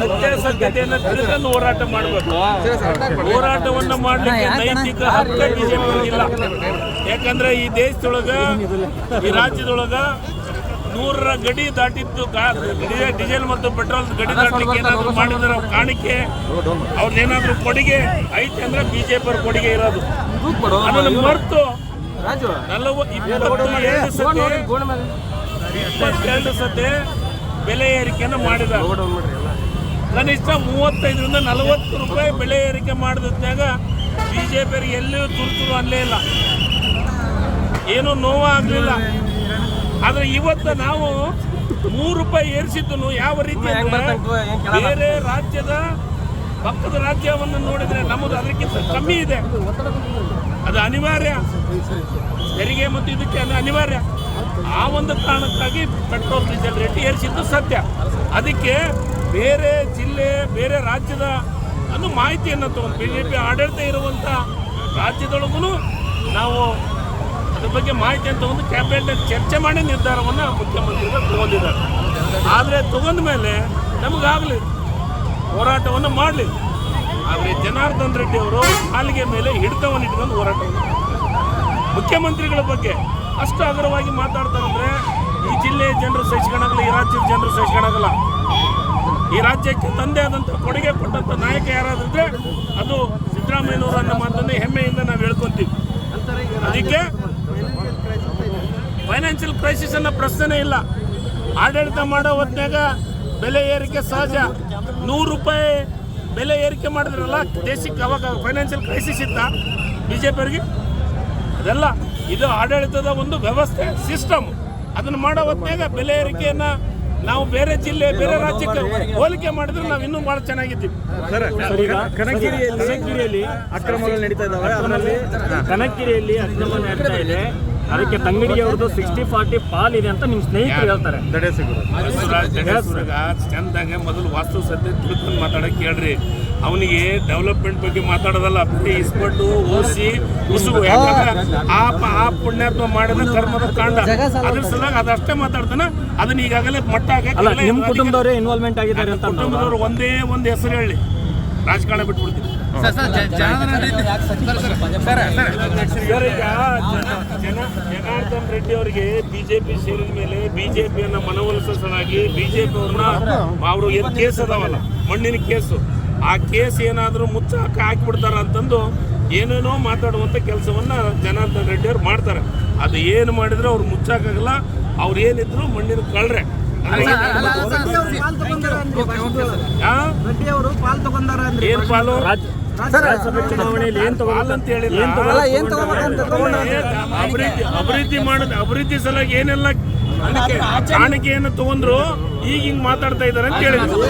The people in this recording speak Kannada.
ಸತ್ಯಾಸತ್ಯತೆಯನ್ನು ತಿಳ್ಕೊಂಡು ಹೋರಾಟ ಮಾಡಬೇಕು. ಹೋರಾಟವನ್ನ ಮಾಡಲಿಕ್ಕೆ ನೈತಿಕ ಹಕ್ಕ ಬಿಜೆಪಿಗಿಲ್ಲ ಯಾಕಂದ್ರೆ ಈ ದೇಶದೊಳಗ, ಈ ರಾಜ್ಯದೊಳಗ ನೂರರ ಗಡಿ ದಾಟಿದ್ದು ಡೀಸೆಲ್- ಮತ್ತು ಪೆಟ್ರೋಲ್ ಗಡಿ ದಾಟಲಿಕ್ಕೆ ಏನಾದ್ರು ಮಾಡಿದ್ರ ಕಾಣಿಕೆ ಅವ್ರದ್ದೇನಾದ್ರೂ ಕೊಡುಗೆ ಐತೆ ಅಂದ್ರೆ ಬಿಜೆಪಿ ಅವ್ರ ಕೊಡುಗೆ ಇರೋದು. ಅದನ್ನು ಮರೆತು ನಲವ ಇಪ್ಪತ್ತೇಳು ಸತಿ ಇಪ್ಪತ್ತೆರಡು ಸತಿ ಬೆಲೆ ಏರಿಕೆಯನ್ನು ಮಾಡಿದ್ದಾರೆ. ಕನಿಷ್ಠ ಮೂವತ್ತೈದರಿಂದ ನಲವತ್ತು ರೂಪಾಯಿ ಬೆಲೆ ಏರಿಕೆ ಮಾಡಿದಾಗ ಬಿ ಜೆ ಪಿಯವ್ರಿಗೆ ಎಲ್ಲಿಯೂ ತುರ್ತುರು ಅಲ್ಲೇ ಇಲ್ಲ. ಏನೂ ನೋವು ಆಗಲಿಲ್ಲ ಆದರೆ ಇವತ್ತು ನಾವು ಮೂರು ರೂಪಾಯಿ ಏರಿಸಿದ್ದು ಯಾವ ರೀತಿ ಬೇರೆ ರಾಜ್ಯದ ಪಕ್ಕದ ರಾಜ್ಯವನ್ನು ನೋಡಿದರೆ ನಮ್ಮದು ಅದಕ್ಕಿಂತ ಕಮ್ಮಿ ಇದೆ. ಅದು ಅನಿವಾರ್ಯ. ತೆರಿಗೆ ಮತ್ತು ಇದಕ್ಕೆ ಅದು ಅನಿವಾರ್ಯ. ಆ ಒಂದು ಕಾರಣಕ್ಕಾಗಿ ಪೆಟ್ರೋಲ್, ಡೀಸೆಲ್ ರೇಟ್ ಏರಿಸಿದ್ದು ಸತ್ಯ. ಅದಕ್ಕೆ ಬೇರೆ ಜಿಲ್ಲೆ, ಬೇರೆ ರಾಜ್ಯದ ಅನ್ನು ಮಾಹಿತಿಯನ್ನು ತಗೊಂಡು ಬಿ ಜೆ ಪಿ ಆಡಳಿತ ಇರುವಂಥ ರಾಜ್ಯದೊಳಗೂ ನಾವು ಅದ್ರ ಬಗ್ಗೆ ಮಾಹಿತಿಯನ್ನು ತಗೊಂಡು ಕ್ಯಾಬಿನೆಟ್ ಚರ್ಚೆ ಮಾಡಿ ನಿರ್ಧಾರವನ್ನು ಮುಖ್ಯಮಂತ್ರಿಗಳು ತಗೊಂಡಿದ್ದಾರೆ. ಆದರೆ ತಗೊಂಡ ಮೇಲೆ ನಮಗಾಗಲಿ, ಹೋರಾಟವನ್ನು ಮಾಡಲಿ. ಆದರೆ ಜನಾರ್ದನ್ ರೆಡ್ಡಿ ಅವರು ಕಾಲಿಗೆ ಮೇಲೆ ಹಿಡಿತವನ್ನು ಇಟ್ಕೊಂಡು ಹೋರಾಟವನ್ನು ಮುಖ್ಯಮಂತ್ರಿಗಳ ಬಗ್ಗೆ ಅಷ್ಟು ಹಗುರವಾಗಿ ಮಾತಾಡ್ತಾರಂದ್ರೆ ಈ ಜಿಲ್ಲೆಯ ಜನರು ಸಹಿಸ್ಕೊಳಗಲ್ಲ ಈ ರಾಜ್ಯದ ಜನರು ಸಹಿಸ್ಕೊಳಗಲ್ಲ ಈ ರಾಜ್ಯಕ್ಕೆ ತಂದೆ ಆದಂಥ ಕೊಡುಗೆ ಕೊಟ್ಟಂಥ ನಾಯಕ ಯಾರಾದ್ರೆ ಅದು ಸಿದ್ದರಾಮಯ್ಯನವರು ಅನ್ನೋ ಮಾತನ್ನು ಹೆಮ್ಮೆಯಿಂದ ನಾವು ಹೇಳ್ಕೊತೀವಿ. ಅದಕ್ಕೆ ಫೈನಾನ್ಷಿಯಲ್ ಕ್ರೈಸಿಸ್ ಅನ್ನೋ ಪ್ರಶ್ನೆನೇ ಇಲ್ಲ. ಆಡಳಿತ ಮಾಡೋ ಹೊತ್ತಿನಾಗ ಬೆಲೆ ಏರಿಕೆ ಸಹಜ. ನೂರು ರೂಪಾಯಿ ಬೆಲೆ ಏರಿಕೆ ಮಾಡಿದ್ರಲ್ಲ ದೇಶಕ್ಕೆ ಅವಾಗ ಫೈನಾನ್ಷಿಯಲ್ ಕ್ರೈಸಿಸ್ ಇತ್ತ ಬಿ ಜೆ ಪಿಯವರಿಗೆ ಅದೆಲ್ಲ ಇದು ಆಡಳಿತದ ಒಂದು ವ್ಯವಸ್ಥೆ ಸಿಸ್ಟಮ್ ಅದನ್ನು ಮಾಡೋ ಹೊತ್ನ್ಯಾಗ ಬೆಲೆ ಏರಿಕೆಯನ್ನು ನಾವು ಬೇರೆ ಜಿಲ್ಲೆ ಬೇರೆ ರಾಜ್ಯಕ್ಕೆ ಹೋಲಿಕೆ ಮಾಡಿದ್ರೆ ನಾವು ಇನ್ನೂ ಭಾಳ ಚೆನ್ನಾಗಿದ್ದೀವಿ. ಸರ ಈಗ ಕನಕಿರಿಯಲ್ಲಿ ಅಕ್ರಮಗಳು ನಡೀತಾ ಇದಾವೆ. ಅದರಲ್ಲಿ ಕನಕಿರಿಯಲ್ಲಿ ಅಕ್ರಮ ನಡೀತಾ ಇದೆ. ಅದಕ್ಕೆ ತಂಗಡಿ ಅವ್ರದ್ದು ಸಿಕ್ಸ್ಟಿ ಫಾರ್ಟಿ ಪಾಲ್ ಇದೆ ಅಂತ ನಿಮ್ಮ ಸ್ನೇಹಿತರು ಹೇಳ್ತಾರೆ. ಚಂದಂಗೆ ಮೊದಲು ವಾಸ್ತು ಸದ್ಯ ತಿಳ್ಕೊಂಡು ಮಾತಾಡಕ್ಕೆ ಕೇಳ್ರಿ ಅವನಿಗೆ ಡೆವಲಪ್ಮೆಂಟ್ ಬಗ್ಗೆ ಮಾತಾಡೋದಲ್ಲ ಬರೀ ಇಸ್ಪಟ್ಟು ಓಸಿ ಉಸುಗು. ಯಾಕಂದ್ರೆ ಆ ಆ ಪುಣ್ಯಾತ್ಮ ಮಾಡಿದ ಕರ್ಮದ ಕಾಂಡ. ಅದ್ರ ಸಲುವಾಗಿ ಅದಷ್ಟೇ ಮಾತಾಡ್ತಾನೆ. ಅದನ್ನ ಈಗಾಗಲೇ ಮಟ್ಟ ಹಾಕಿ ನಿಮ್ಮ ಕುಟುಂಬದವರೇ ಇನ್ವಾಲ್ವ್ಮೆಂಟ್ ಆಗಿದ್ದಾರೆ ಅಂತ. ಕುಟುಂಬದವ್ರು ಒಂದೇ ಒಂದು ಹೆಸರು ಹೇಳಿ. ರಾಜಕಾರಣ ಬಿಟ್ಬಿಡ್ತೀನಿ. ಸರ್, ಈಗ ಜನ- ಜನ- ಜನಾರ್ದನ್ ರೆಡ್ಡಿ ಅವರಿಗೆ ಬಿಜೆಪಿ ಸೇರಿದ ಮೇಲೆ ಬಿಜೆಪಿಯನ್ನ ಮನವೊಲಿಸೋ ಸಲುವಾಗಿ ಬಿಜೆಪಿ ಅವ್ರನ್ನ ಅವರು ಏನು ಕೇಸ್ ಅದಾವಲ್ಲ ಮಣ್ಣಿನ ಕೇಸು. ಆ ಕೇಸ್ ಏನಾದರೂ ಮುಚ್ಚಾಕ ಹಾಕಿಬಿಡ್ತಾರ ಅಂತಂದು ಏನೇನೋ ಮಾತಾಡುವಂಥ ಕೆಲಸವನ್ನ ಜನಾರ್ದನ್ ರೆಡ್ಡಿ ಅವ್ರು ಮಾಡ್ತಾರೆ. ಅದು ಏನು ಮಾಡಿದ್ರೆ ಅವ್ರು ಮುಚ್ಚಾಕಾಗಲ್ಲ ಅವ್ರು ಏನಿದ್ರು ಮಣ್ಣಿನ ಕಳ್ರೆ. ಆ? ಅವರು ಪಾಲ್ ತಗೊಂಡಾರ ಅಂದ್ರೆ ಏನ್ ಪಾಲು? ಅಭಿವೃದ್ಧಿ ಮಾಡೋದು ಅಭಿವೃದ್ಧಿ ಸಲುವಾಗಿ ಏನೆಲ್ಲ ಕಾಣಿಕೆಯನ್ನು ತಗೊಂಡ್ರು ಈಗ ಹಿಂಗ್ ಮಾತಾಡ್ತಾ ಇದಾರೆ ಅಂತ ಹೇಳಿದ್ರು.